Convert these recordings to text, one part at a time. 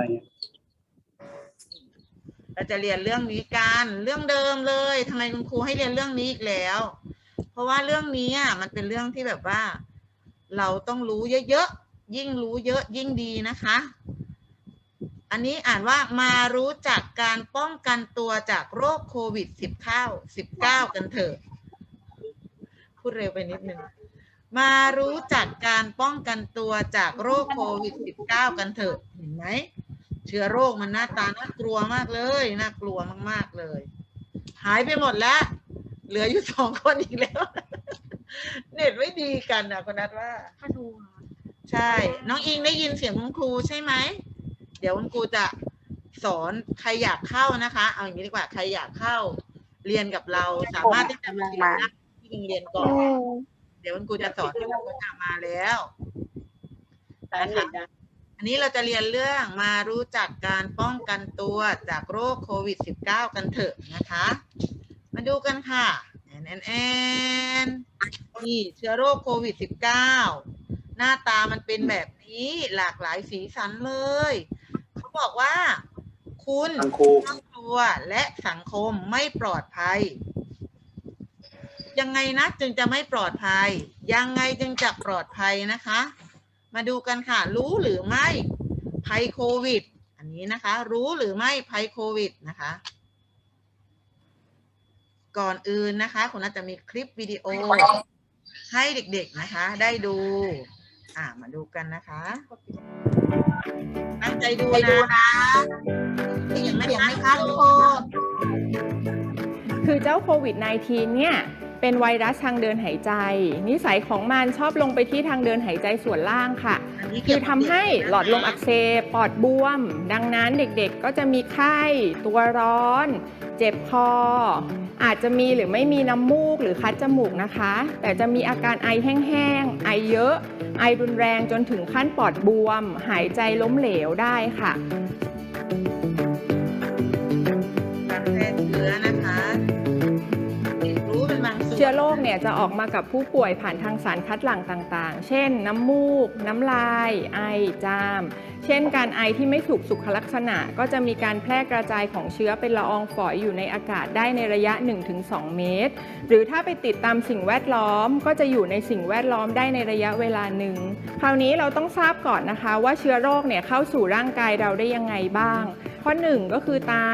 อะไรเงี้ยเราจะเรียนเรื่องนี้กันเรื่องเดิมเลยทำไมคุณครูให้เรียนเรื่องนี้อีกแล้ว เพราะว่าเรื่องนี้อะมันเป็นเรื่องที่แบบว่า เราต้องรู้เยอะๆยิ่งรู้เยอะยิ่งดีนะคะ อันนี้อ่านว่ามารู้จักการป้องกันตัวจากโรคโควิด -19 19กันเถอะพูดเร็วไปนิดนึงมารู้จักการป้องกันตัวจากโรคโควิด -19 กันเถอะเห็นไหม เชื้อโรคมันหน้าตาน่ากลัวมากเลย น่ากลัวมากๆเลย หายไปหมดแล้ว เหลืออยู่สองคนอีกแล้ว เน็ตไม่ดีกันนะคนนัดว่าถ้าดูอะใช่ น้องอิงได้ยินเสียงคุณครูใช่ไหม เดี๋ยวคุณครูจะสอนใครอยากเข้านะคะ เอาอย่างนี้ดีกว่า ใครอยากเข้า เรียนกับเราสามารถที่จะมาเรียนได้ที่โรงเรียนก่อน เดี๋ยวคุณครูจะสอนให้เราจะมาแล้วนะคะ อันนี้เราจะเรียนเรื่องมารู้จักการป้องกันตัวจากโรคโควิด -19 กันเถอะนะคะ มาดูกันค่ะแอนแอนแอนนี่เชื้อโรคโควิด -19 หน้าตามันเป็นแบบนี้หลากหลายสีสันเลย เขาบอกว่า คุณครอบครัวและสังคมไม่ปลอดภัย ยังไงนะจึงจะไม่ปลอดภัย ยังไงจึงจะปลอดภัยนะคะ มาดูกันค่ะ รู้หรือไม่ภัยโควิด อันนี้นะคะ รู้หรือไม่ภัยโควิดนะคะ ก่อนอื่นนะคะคุณน่าจะมีคลิปวิดีโอ ให้เด็กๆนะคะ ได้ดู อ่ามาดูกันนะคะตั้งใจดูนะเห็นไมเห็นไหมคะทุกคนคือเจ้าโควิด -19 เนี่ย เป็นไวรัสทางเดินหายใจ นิสัยของมันชอบลงไปที่ทางเดินหายใจส่วนล่างค่ะอันนี้คืเกี่ยอวกับทำให้หลอดลมอักเสบปอดบวม ดังนั้นเด็กๆก็จะมีไข้ ตัวร้อน เจ็บคอ อาจจะมีหรือไม่มีน้ำมูกหรือคัดจมูกนะคะ แต่จะมีอาการไอแห้งๆ ไอเยอะ ไอรุนแรงจนถึงขั้นปอดบวม หายใจล้มเหลวได้ค่ะ ชื้อโรคเนี่ยจะออกมากับผู้ป่วยผ่านทางสารคัดหลั่งต่างๆ เช่น น้ำมูก น้ำลาย ไอ จาม เช่น การไอที่ไม่ถูกสุขลักษณะ ก็จะมีการแพร่กระจายของเชื้อเป็นละอองฝอยอยู่ในอากาศได้ในระยะ 1-2 เมตร หรือถ้าไปติดตามสิ่งแวดล้อม ก็จะอยู่ในสิ่งแวดล้อมได้ในระยะเวลาหนึ่ง คราวนี้เราต้องทราบก่อนนะคะว่าเชื้อโรคเนี่ยเข้าสู่ร่างกายเราได้ยังไงบ้าง ข้อหนึ่งก็คือตา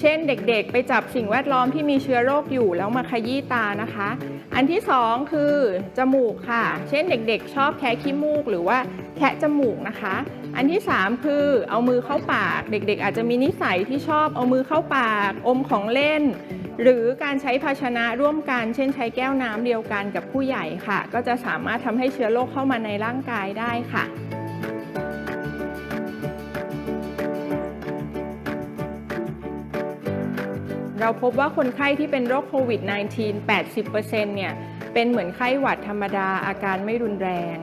เช่นเด็กๆ ไปจับสิ่งแวดล้อมที่มีเชื้อโรคอยู่แล้วมาขยี้ตานะคะ อันที่สองคือจมูกค่ะ เช่นเด็กๆ ชอบแคะขี้มูกหรือว่าแคะจมูกนะคะ อันที่สามคือเอามือเข้าปาก เด็กๆ อาจจะมีนิสัยที่ชอบเอามือเข้าปาก อมของเล่น หรือการใช้ภาชนะร่วมกัน เช่นใช้แก้วน้ำเดียวกันกับผู้ใหญ่ค่ะ ก็จะสามารถทำให้เชื้อโรคเข้ามาในร่างกายได้ค่ะ เราพบว่าคนไข้ที่เป็นโรคโควิด -19 80%เนี่ยเป็นเหมือนไข้หวัดธรรมดาอาการไม่รุนแรง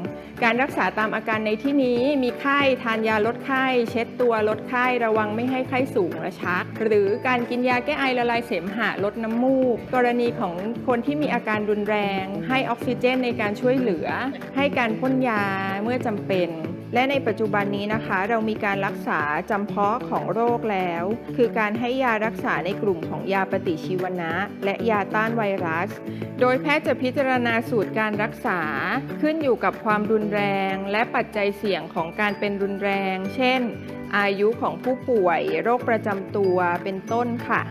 การรักษาตามอาการในที่นี้มีไข้ทานยาลดไข้ เช็ดตัวลดไข้ระวังไม่ให้ไข้สูงและชัก หรือการกินยาแก้ไอละลายเสมหะลดน้ำมูก กรณีของคนที่มีอาการรุนแรง ให้ออกซิเจนในการช่วยเหลือ ให้การพ่นยาเมื่อจำเป็น และในปัจจุบันนี้นะคะ เรามีการรักษาจำเพาะของโรคแล้ว คือการให้ยารักษาในกลุ่มของยาปฏิชีวนะ และยาต้านไวรัส โดยแพทย์จะพิจารณาสูตรการรักษา ขึ้นอยู่กับความรุนแรง และปัจจัยเสี่ยงของการเป็นรุนแรง เช่น อายุของผู้ป่วย โรคประจำตัวเป็นต้นค่ะ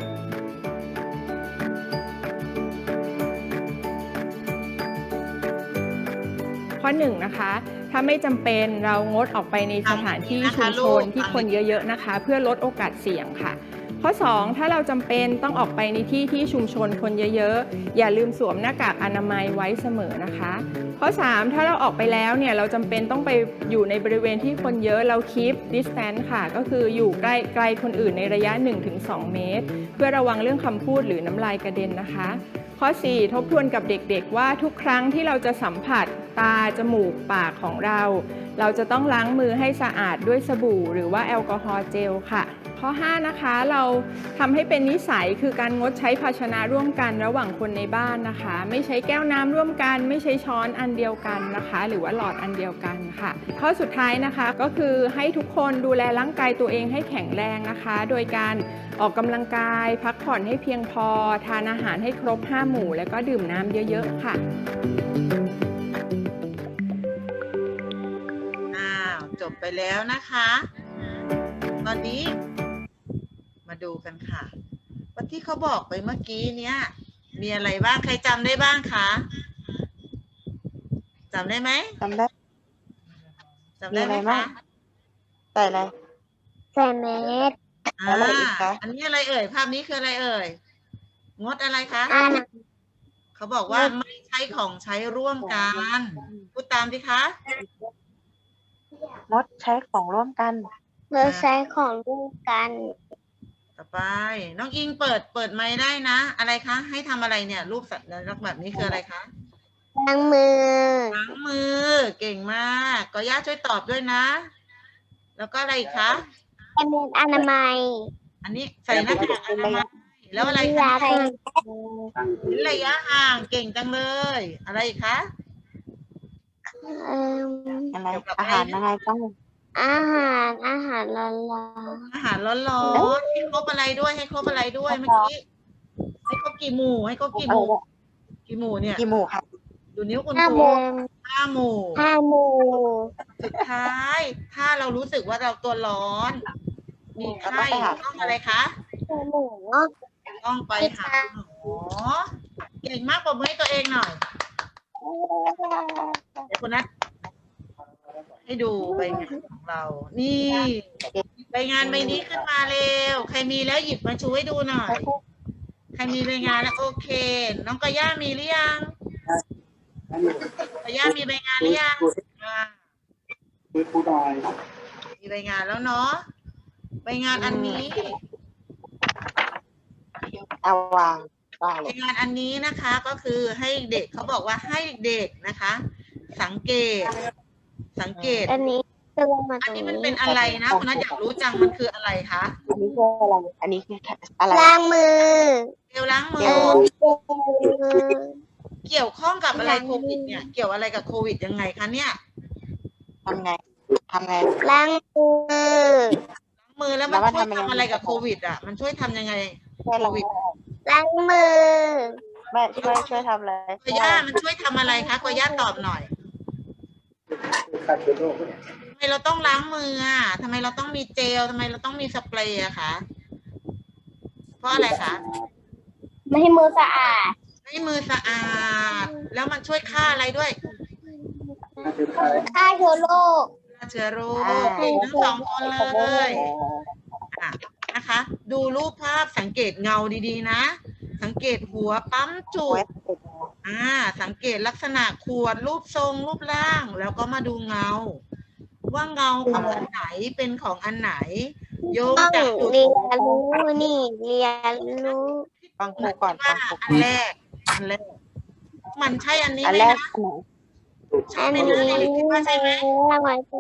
ข้อหนึ่งนะคะ ถ้าไม่จำเป็นเรางดออกไปในสถานที่ชุมชนที่คนเยอะๆนะคะ เพื่อลดโอกาสเสี่ยงค่ะ ข้อ 2 ถ้าเราจำเป็นต้องออกไปในที่ที่ชุมชนคนเยอะๆ อย่าลืมสวมหน้ากากอนามัยไว้เสมอนะคะ ข้อ 3 ถ้าเราออกไปแล้วเนี่ยเราจำเป็นต้องไปอยู่ในบริเวณที่คนเยอะเรา keep distance ค่ะ ก็คืออยู่ใกล้ไกลคนอื่นในระยะ 1-2 เมตร เพื่อระวังเรื่องคำพูดหรือน้ำลายกระเด็นนะคะข้อ 4 ทบทวนกับเด็กๆ ว่าทุกครั้งที่เราจะสัมผัส ตา จมูก ปากของเรา เราจะต้องล้างมือให้สะอาดด้วยสบู่ หรือว่าแอลกอฮอล์เจลค่ะข้อ5นะคะเราทำให้เป็นนิสัยคือการงดใช้ภาชนะร่วมกันระหว่างคนในบ้านนะคะ ไม่ใช้แก้วน้ำร่วมกัน ไม่ใช้ช้อนอันเดียวกันนะคะ หรือว่าหลอดอันเดียวกันค่ะ ข้อสุดท้ายนะคะก็คือให้ทุกคนดูแลร่างกายตัวเองให้แข็งแรงนะคะ โดยการออกกำลังกาย พักผ่อนให้เพียงพอ ทานอาหารให้ครบ 5 หมู่ แล้วก็ดื่มน้ำเยอะ ๆ ค่ะ บไปแล้วนะคะ ตอนนี้มาดูกันค่ะว่าที่เขาบอกไปเมื่อกี้เนี้ยมีอะไรบ้าง ใครจำได้บ้างคะจำได้ไหมจำได้จำได้ไหมมีอะไรบ้าคะงใส่อะไรใส่เมสอ่าแล้วอะไรอีกคะอันนี้อะไรเอ่ย ภาพนี้คืออะไรเอ่ย งดอะไรคะอ่านเขาบอกว่าไม่ใช้ของใช้ร่วมกัน พูดตามดิคะ งดใช้ของร่วมกันเราใช้ของร่วมกันต่อไป น้องอิงเปิดเปิดไม้ได้นะ อะไรคะ ให้ทำอะไรเนี่ย รูปสัตว์ลักษณ์แบบนี้คืออะไรคะล้างมือล้างมือ เก่งมาก ก็ย่าช่วยตอบด้วยนะ แล้วก็อะไรอีกคะใส่เมสอนามัย อันนี้ใส่หน้ากากอนามัยแล้วอะไรยาคะใส่เว้นระยะห่างเก่งจังเลย อะไรอีกคะ เอิ่มอะไรเกี่ยวกับอาหารยังไงบ้างอาหารอาหารละลาอาหารร้อนๆให้ครบอะไรด้วยให้ครบอะไรด้วยเมื่อกี้ให้ครบกี่หมู่ให้ครบกี่หเอมู่อกี่หมู่เนี่ยกี่หมู่ครับดูนิ้วคุณห้าคโมรูงห้าหมู่ ห้าหมู่สุดท้าย ถ้าเรารู้สึกว่าเราตัวร้อน มีไข้ต้องอะไรคะ ห้าหมูต้องไปหาหมอเก่งมากปรบมือให้ตัวเองหน่อย เดี๋ยวคุณนัทให้ดูใบงานของเรา นี่ใบงานใบนี้ขึ้นมาเร็ว ใครมีแล้วหยิบมาชูให้ดูหน่อย ใครมีใบงานแล้วโอเค น้องกอย่ามีหรือยังกอย่ามีใบงานหรือยังมีใบงานแล้วเนาะ ใบงานอันนี้เอาวาง ได้เลในยงานอันนี้นะคะก็คือให้เด็กเขาบอกว่าให้เด็กนะคะ สังเกต สังเกต อันนี้ตัวมาตอันรงนี้มันนี้เป็นอะไรนะคุณนัทอยากรู้จังมันคืออะไรคะอันนี้คืออะไรอันนี้คืออะไรล้างมือเจลล้างมืเอออเกี่ยวข้องกับอะไรล้างมืโคอวิดเนี่ย เกี่ยวอะไรกับโควิดยังไงคะเนี่ยทำไงทำไงล้างมือล้างมือแล้วมันแล้วมันช่วยทำยังไงทำอะไรกับโควิด อะ มันช่วยทำยังไงช่วยเรา ล้างมือ แม่ช่วยช่วยทำอะไรกอย่ามันช่วยทำอะไรคะกอย่าตอบหน่อยทำไมเราต้องล้างมืออะทำไมเราต้องมีเจลทำไมเราต้องมีสเปรย์อะคะเพราะอะไรคะไม่ให้มือสะอาดให้มือสะอาด แล้วมันช่วยฆ่าอะไรด้วยฆ่าเชื้อโรคฆ่าเชื้อโรคเก่งทั้งสองคนเลยอะนะคะ ดูรูปภาพสังเกตเงาดีๆนะ สังเกตหัวปั๊มจุเว็กบติดอ่าสังเกตลักษณะขวดรูปทรงรูปร่าง แล้วก็มาดูเงา ว่าเงาของอันไหนเป็นของอันไหน โยงต้องจากจุดเรียนรู้นี่เรียนรู้ฟังครูก่อนว่าฟังครูอันแรกอันแรกมันใช่อันนี้อันไหมแรกนะอันไหนใช่อันไหมนี้นะคิดว่าใช่ไหมเอาไว้ตคุ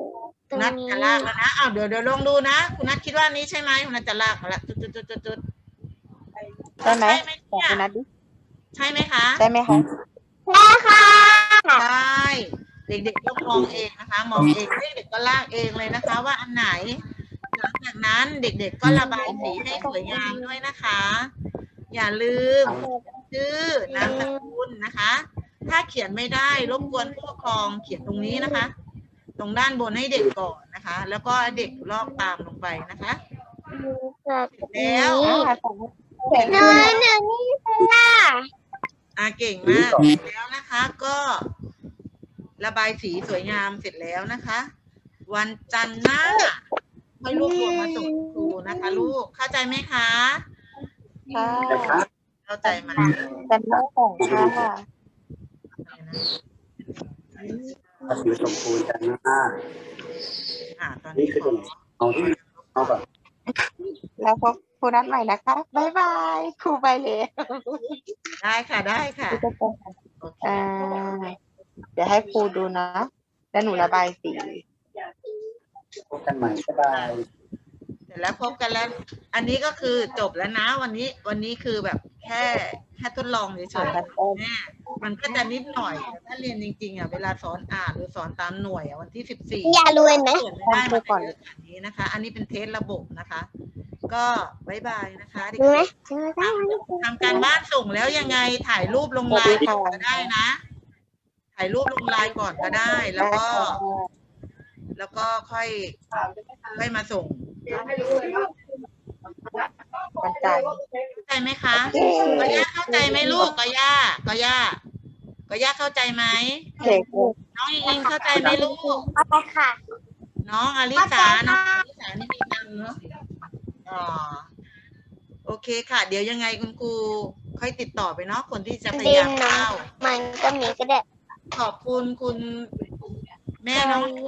รณงนัทนี้จะลากแล้วนะอ้าวเดี๋ยวเดี๋ยวลองดูนะ คุณนัทคิดว่านี้ใช่ไหมคุณนัทจะลากมาละจุดจุดจุดจุดจุดใช่ไหมใช่ไหมบอกเนี่ยคุณนัทดิใช่ไหมคะใช่ไหมคะแม่ค่ะใช่เด็กๆก็มองเองนะคะ มองเองเด็กๆก็ลากเองเลยนะคะ ว่าอันไหน หลังจากนั้นเด็กๆก็ระบายสีให้สวยงามด้วยนะคะ อย่าลืมชื่อนามสกุลนะคะ ถ้าเขียนไม่ได้รบกวนผู้ปกครองเขียนตรงนี้นะคะต รงด้านบนให้เด็กก่อนนะคะ แล้วก็เด็กลอกตามลงไปนะคะแล้วอ่าส่งหนูหนูนี่ค่ะอ่าเก่งมากแล้วนะคะ ก็ระบายสีสวยงามเสร็จแล้วนะคะ วันจันทร์หน้าให้ลูกรวมมาส่งครูนะคะ ลูกเข้าใจไหมคะค่ะเข้าใจไหมจันทร์หน้าส่งค่ะ สีชมพูจันทร์หน้าอ่าตอนนี้ขอเอาที่เอาแบบแล้วพบครูนัดใหม่นะคะบ๊ายบายครูไปเลยได้ค่ะได้ค่ะครูจะไปโอเคอ่าเดี๋ยวให้ครูดูนะแล้วหนูระบายสีพบกันใหม่บ๊ายบายร็จแล้วพบกันแล้ว อันนี้ก็คือจบแล้วนะวันนี้ วันนี้คือแบบแค่แค่ทดลองเฉอ่านยกันเต้นๆแม่ มันก็จะนิดหน่อยแต่ถ้าเรียนจริงๆอะเวลาสอนอ่านหรือสอนตามหน่วยอะวันที่สิบสี่อย่ารวยไหมเปิดไม่ได้มันจะเยอะขนาดนี้นะคะ อันนี้เป็นเทสระบบนะคะ ก็บายบายนะคะเด็กรู้ไหมๆเจอได้วันนี้ทำการบ้านส่งแล้วยังไงถ่ายรูปลงไลน์ก่อนก็ได้นะ ถ่ายรูปลงไลน์ก่อนก็ได้แล้วก็ แล้วก็ค่อยค่อยมาส่งวันจันทร์เข้าใจไหมคะกอย่าเข้าใจไหมลูกกอย่ากอย่า กอย่าเข้าใจไหมเด็กน้องอิงอิงเข้าใจไหมลูกเอาไปค่ะ น้องอลิสาน้องอลิสานี่มีตังค์เนาะอ๋อโอเคค่ะ เดี๋ยวยังไงคุณครูค่อยติดต่อไปเนาะคนที่จะพยายามเข้ามันก็มีก็ได้ ขอบคุณคุณแม่น้อง